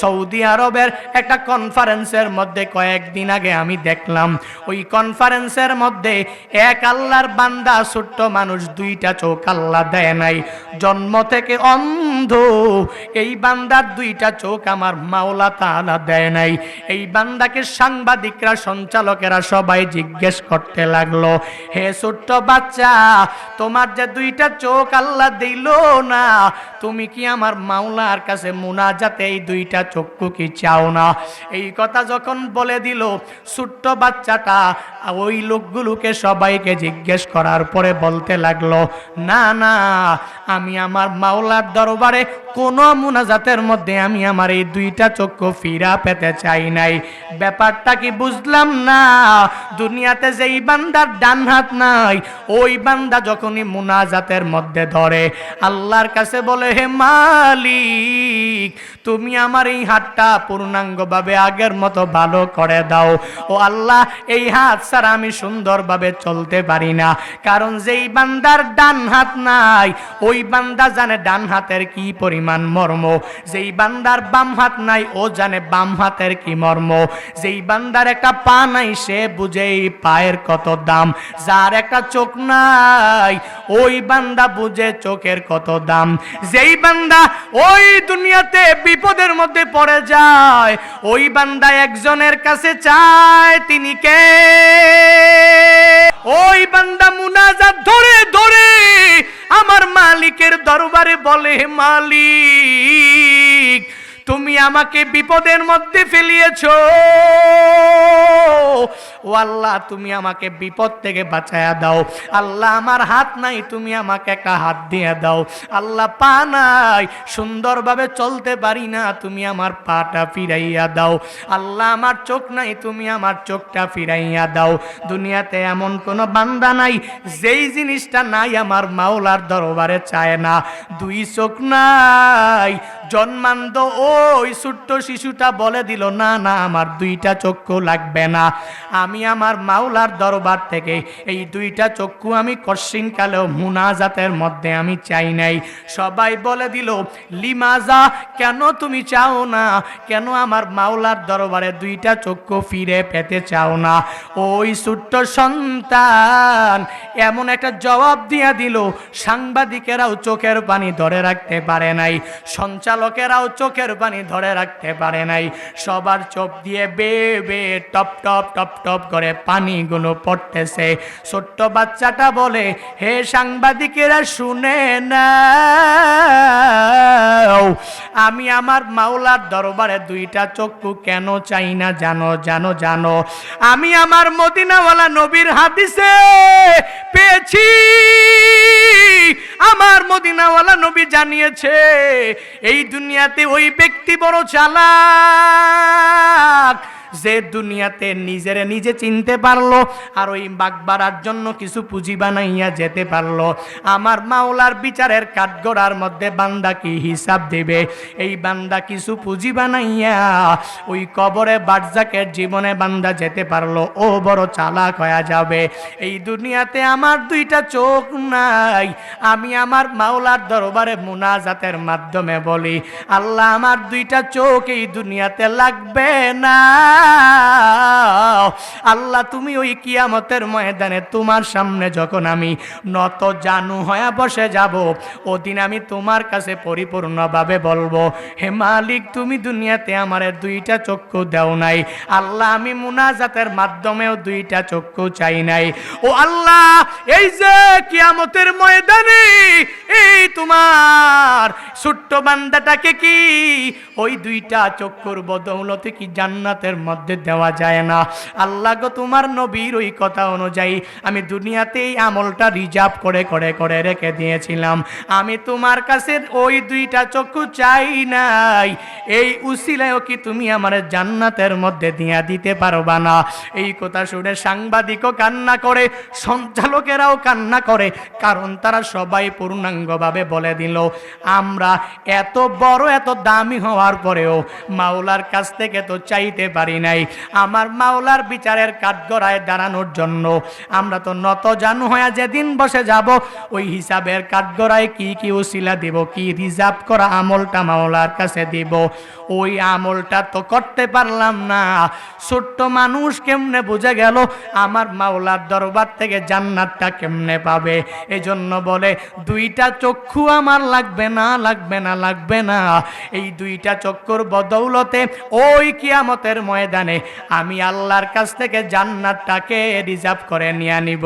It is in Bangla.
সৌদি আরবের একটা কনফারেন্সের মধ্যে কয়েকদিন আগে আমি দেখলাম। ওই কনফারেন্সের মধ্যে এক আল্লাহর বান্দা, ছোট্ট মানুষ, দুইটা চোখ আল্লাহ দেয় নাই। জন্ম থেকে অন্ধ। এই বান্দার দুইটা চোখ আমার মাওলা তাআলা দেয় নাই। এই বান্দাকে সাংবাদিকরা, সঞ্চালকেরা সবাই জিজ্ঞেস করতে লাগল, হে ছোট্ট বাচ্চা, তোমার যে দুইটা চোখ আল্লাহ দিল না তুমি কি আমার মাওলার কাছে মুনাজাতে এই দুইটা চক্ষু কি চাও না? এই কথা যখন বলে দিল, ছোট্ট বাচ্চাটা ওই লোকগুলোকে সবাইকে জিজ্ঞেস করার পরে বলতে লাগল, না না, আমি আমার মাওলার দরবারে কোনো মুনাজাতের মধ্যে আমি আমার এই দুইটা চক্ষু ফিরা পেতে চাই নাই। ব্যাপারটা কি বুঝলাম না? দুনিয়াতে যেই বান্দার ডান হাত নাই, ওই বান্দা যখনই মুনাজাতের মধ্যে ধরে, আল্লাহর কাছে বলে হে মালিক, তুমি আমার এই হাতটা পূর্ণাঙ্গভাবে আগের মতো ভালো করে দাও। ও আল্লাহ, এই হাত ছাড়া আমি সুন্দরভাবে চলতে পারি না। কারণ যেই বান্দার ডান হাত নাই, ওই বান্দা জানে ডান হাতের কি পরিমাণ মর্ম। যেই বান্দার বাম হাত নাই, ও জানে বাম হাতের কি মর্ম। যেই বান্দার একটা পা নাই, সে বুঝে এই পায়ের কত দাম। যার একটা চোখ নাই ওই বান্দা বুঝে চোখের কত দাম। যেই বান্দা ওই দুনিয়াতে বিপদের মধ্যে পড়ে যায়, ওই বান্দা একজনের কাছে চায় তিনি কে? ওই বান্দা মুনাজাত ধরে ধরে আমার মালিকের দরবারে বলে, মালিক। তুমি আমাকে বিপদের মধ্যে ফেলিয়েছ। ও আল্লাহ, তুমি আমাকে বিপদ থেকে বাঁচায়া দাও। আল্লাহ, আমার হাত নাই, তুমি আমাকে একটা হাত দিয়ে দাও। আল্লাহ, পা নাই, সুন্দরভাবে চলতে পারি না, তুমি আমার পাটা ফিরাইয়া দাও। আল্লাহ, আমার চোখ নাই, তুমি আমার চোখটা ফিরাইয়া দাও। দুনিয়াতে এমন কোনো বান্দা নাই, যেই জিনিসটা নাই, আমার মাওলার দরবারে চায় না। দুই চোখ নাই জন্মান্ত ওই ছোট্ট শিশুটা বলে দিল, না না, আমার দুইটা চক্ষু লাগবে না। আমি আমার মাওলার দরবার থেকে এই দুইটা চক্ষু আমি কশিনকালেও মুনাজাতের মধ্যে আমি চাই নাই। সবাই বলে দিল, লিমাজা, কেন তুমি চাও না? কেন আমার মাওলার দরবারে দুইটা চক্ষু ফিরে পেতে চাও না? ওই ছোট্ট সন্তান এমন একটা জবাব দিয়া দিল, সাংবাদিকেরাও চোখের পানি ধরে রাখতে পারে নাই। সঞ্চালকেরাও চোখের পানি ধরে রাখতে পারে নাই। সবার চোখ দিয়ে বে বে, টপ টপ টপ টপ করে পানিগুলো পড়তেছে। ছোট্ট বাচ্চাটা বলে, হে সাংবাদিকেরা, শুনে না আমি আমার মাওলার দরবারে দুইটা চক্ষু কেন চাই না? জানো জানো জানো, আমি আমার মদিনাওয়ালা নবীর হাদিসে পেয়েছি। আমার মদিনাওয়ালা নবী জানিয়েছে, এই দুনিয়াতে ওই ব্যক্তি বড় চালাক। যে দুনিয়াতে নিজেরে নিজে চিনতে পারল আর ওই বাগবাড়ার জন্য কিছু পুঁজি বানাইয়া যেতে পারল। আমার মাওলার বিচারের কাঠগড়ার মধ্যে বান্দা কি হিসাব দেবে? এই বান্দা কিছু পুঁজি বানাইয়া ওই কবরে বাটজাকের জীবনে বান্দা যেতে পারল। ও বড় চালাক হয়ে যাবে। এই দুনিয়াতে আমার দুইটা চোখ নাই। আমি আমার মাওলার দরবারে মুনাজাতের মাধ্যমে বলি, আল্লাহ আমার দুইটা চোখ এই দুনিয়াতে লাগবে না। আল্লাহ, তুমি ওই কিয়ামতের ময়দানে তোমার সামনে যখন আমি নত জানু হয়ে বসে যাব, ওদিন আমি তোমার কাছে পরিপূর্ণভাবে বলব, হে মালিক, তুমি দুনিয়াতে আমার দুইটা চক্ষু দেও নাই। আল্লাহ, আমি মুনাজাতের মাধ্যমেও দুইটা চক্ষু চাই নাই। ও আল্লাহ, এই যে কিয়ামতের ময়দানে, এই তোমার ছোট্ট বান্দাটাকে কি ওই দুইটা চক্ষুর বদৌলতে কি জান্নাতের মধ্যে দেওয়া যায় না। আল্লাহ গো, তোমার নবীর ওই কথা অনুযায়ী আমি দুনিয়াতেই আমলটা রিজার্ভ করে করে করে রেখে দিয়েছিলাম। আমি তোমার কাছে ওই দুইটা চক্ষু চাই নাই। এই উসিলায়ও কি তুমি আমার জান্নাতের মধ্যে দিয়া দিতে পারবা না? এই কথা শুনে সাংবাদিকও কান্না করে, সঞ্চালকেরাও কান্না করে, কারণ তারা সবাই পূর্ণাঙ্গভাবে বলে দিল, আমরা এত বড়, এত দামি হওয়ার পরেও মাওলার কাছ থেকে তো চাইতে পারি নাই। আমার মাওলার বিচারের কাঠগড়ায় দাঁড়ানোর জন্য আমরা তো নত জানু হয়ে যেদিন বসে যাব, ওই হিসাবের কাঠগড়ায় কি কি উসিলা দিব, কি রিজার্ভ করা আমলটা মাওলার কাছে দিব। ওই আমলটা তো করতে পারলাম না। ছোট্ট মানুষ কেমনে বুঝে গেল, আমার মাওলার দরবার থেকে জান্নাতটা কেমনে পাবে? এজন্য বলে, দুইটা চক্ষু আমার লাগবে না লাগবে না লাগবে না। এই দুইটা চক্ষুর বদৌলতে ওই কিয়ামতের ময়দানে আমি আল্লাহর কাছ থেকে জান্নাতটাকে রিজার্ভ করে নিয়ে নিব।